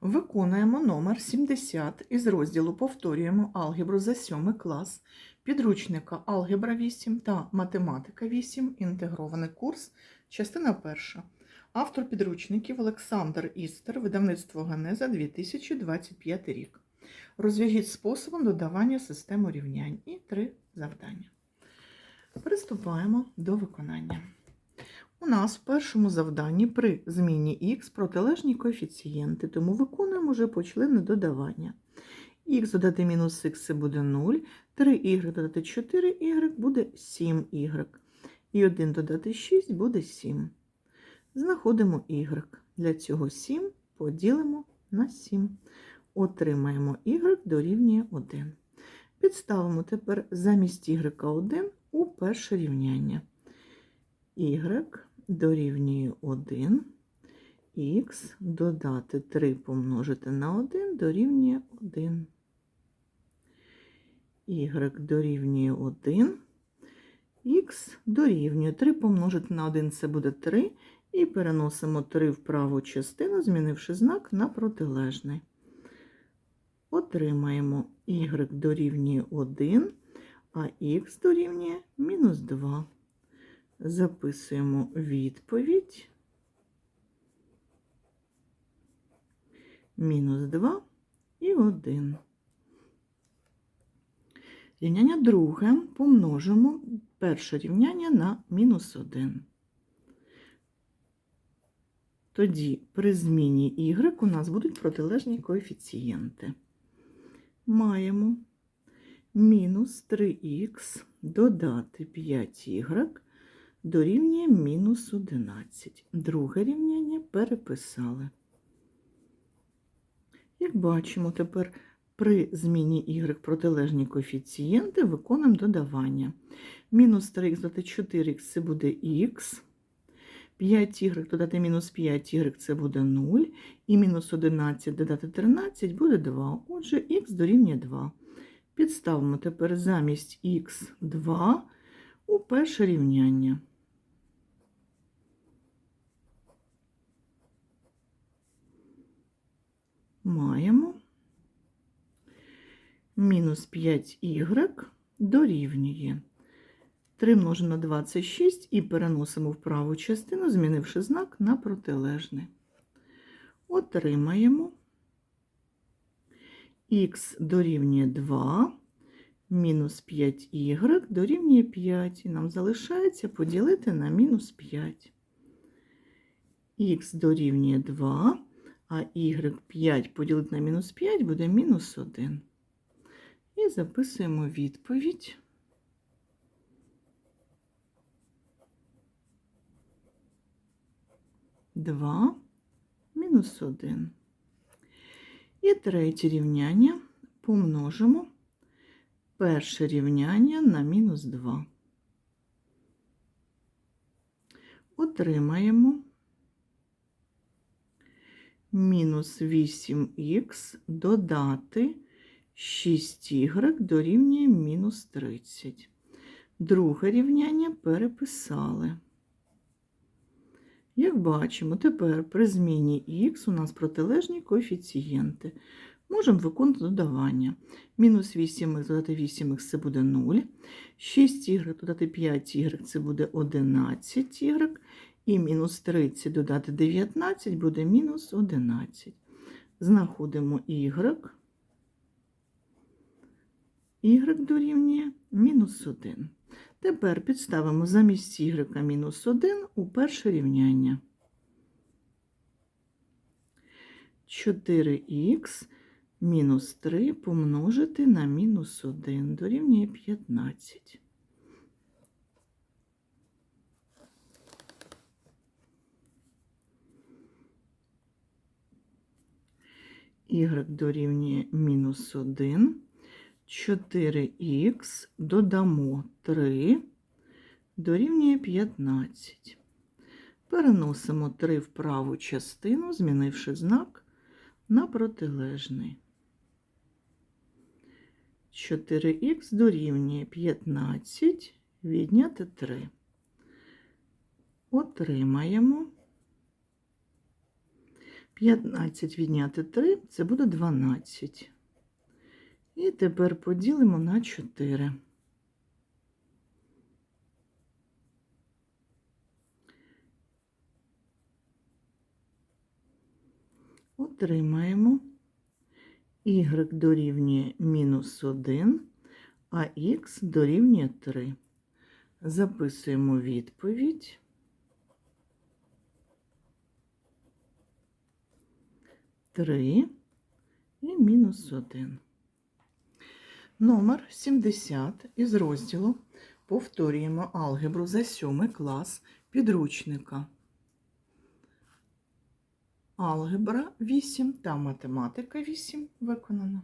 Виконуємо номер 70 із розділу Повторюємо алгебру за 7 клас підручника Алгебра 8 та Математика 8. Інтегрований курс. Частина перша. Автор підручників Олександр Істер, видавництво Генеза 2025 рік. Розв'яжіть способом додавання системи рівнянь і три завдання. Приступаємо до виконання. У нас в першому завданні при зміні х протилежні коефіцієнти, тому виконуємо вже почлени додавання. х додати мінус х це буде 0, 3y додати 4y буде 7y. І 1 додати 6 буде 7. Знаходимо y. Для цього 7 поділимо на 7. Отримаємо y дорівнює 1. Підставимо тепер замість y 1 у перше рівняння. y дорівнює 1, х додати 3 помножити на 1 дорівнює 1. y дорівнює 1, х дорівнює 3 помножити на 1 це буде 3, і переносимо 3 в праву частину, змінивши знак на протилежний. Отримаємо y дорівнює 1, а х дорівнює мінус 2. Записуємо відповідь. Мінус 2 і 1. Рівняння друге помножимо перше рівняння на мінус 1. Тоді при зміні y у нас будуть протилежні коефіцієнти. Маємо мінус 3х додати 5y дорівнює мінус 11. Друге рівняння переписали. Як бачимо, тепер при зміні y протилежні коефіцієнти виконуємо додавання. Мінус 3х додати 4х це буде х, 5y додати мінус 5y це буде 0, і мінус 11 додати 13 буде 2. Отже, х дорівнює 2. Підставимо тепер замість х 2 у перше рівняння. Маємо мінус 5y дорівнює 3 множимо на 26 і переносимо в праву частину, змінивши знак на протилежний. Отримаємо х дорівнює 2, мінус 5y дорівнює 5. І нам залишається поділити на мінус 5. х дорівнює 2, а y5 поділити на мінус 5 буде мінус 1. І записуємо відповідь. Два мінус 1. І третє рівняння помножимо перше рівняння на мінус 2. Отримаємо мінус 8х додати 6y дорівнює мінус 30. Друге рівняння переписали. Як бачимо, тепер при зміні х у нас протилежні коефіцієнти. Можемо виконати додавання. Мінус 8х додати 8х це буде 0. 6y додати 5y це буде 11y. І мінус 30 додати 19 буде мінус 11. Знаходимо y. y дорівнює мінус 1. Тепер підставимо замість y мінус 1 у перше рівняння. 4х мінус 3 помножити на мінус 1 дорівнює 15. Y дорівнює мінус 1. 4х додамо 3 дорівнює 15. Переносимо 3 в праву частину, змінивши знак на протилежний. 4х дорівнює 15, відняти 3. Отримаємо 15 відняти 3 це буде 12. І тепер поділимо на 4. Отримаємо y дорівнює мінус 1, а х дорівнює 3. Записуємо відповідь. Три і мінус 1. Номер 70 із розділу повторюємо алгебру за 7 клас підручника. Алгебра 8 та математика 8 виконано.